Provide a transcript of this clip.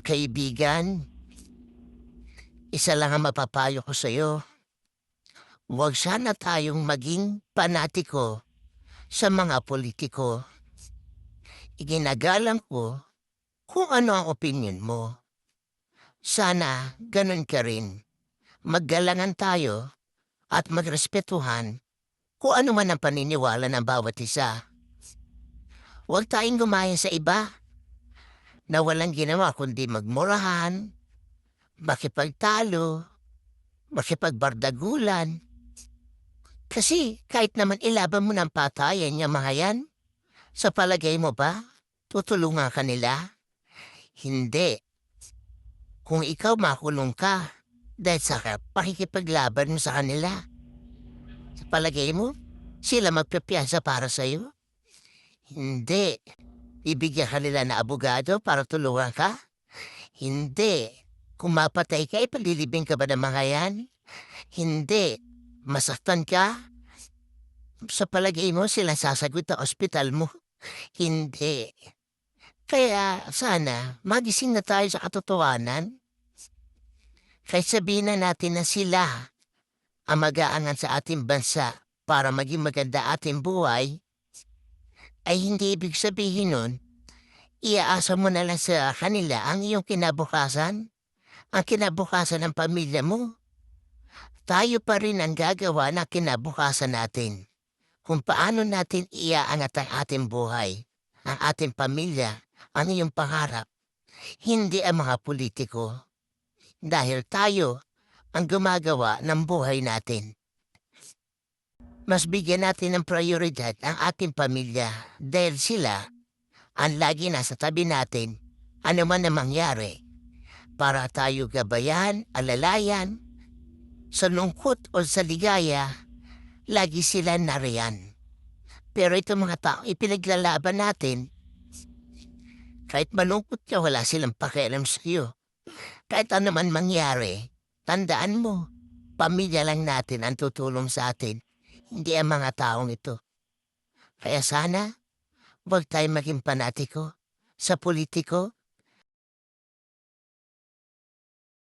Kaibigan, isa lang ang mapapayo ko sa'yo. Huwag sana tayong maging panatiko sa mga politiko. Iginagalang ko kung ano ang opinion mo. Sana ganun ka rin. Maggalangan tayo at magrespetuhan kung ano man ang paniniwala ng bawat isa. Huwag tayong gumaya sa iba na walang ginawa kundi magmurahan, makipagtalo, makipagbardagulan. Kasi kahit naman ilaban mo ng patayan niya mga yan, sa palagay mo ba, tutulungan ka nila? Hindi. Kung ikaw makulong ka, dahil sa pakikipaglaban mo sa kanila. Sa palagay mo, sila magpapiyasa para sa'yo? Hindi. Ibigyan ka nila na abogado para tulungan ka? Hindi. Kung mapatay ka, ipalilibing ka ba ng mga yan? Hindi. Masaktan ka? Sa palagay mo, sila sasagot ang ospital mo? Hindi. Kaya sana, magising na tayo sa katotohanan. Kahit sabihin na natin na sila ang mag-aangan sa ating bansa para maging maganda ating buhay, ay hindi ibig sabihin nun, iaasa mo na lang sa kanila ang iyong kinabukasan, ang kinabukasan ng pamilya mo. Tayo pa rin ang gagawa ng kinabukasan natin. Kung paano natin iaangat ang ating buhay, ang ating pamilya, ang iyong pangarap. Hindi ang mga politiko. Dahil tayo ang gumagawa ng buhay natin. Mas bigyan natin ng prioridad ang ating pamilya dahil sila ang lagi nasa tabi natin ano man ang mangyari para tayo gabayan, alalayan, sa lungkot o sa ligaya, lagi sila nariyan. Pero ito mga tao, ipinaglalaban natin. Kahit malungkot ka, wala silang pakialam sa iyo. Kahit ano man mangyari, tandaan mo, pamilya lang natin ang tutulong sa atin, hindi ang mga taong ito. Kaya sana, huwag tayo maging panatiko sa politiko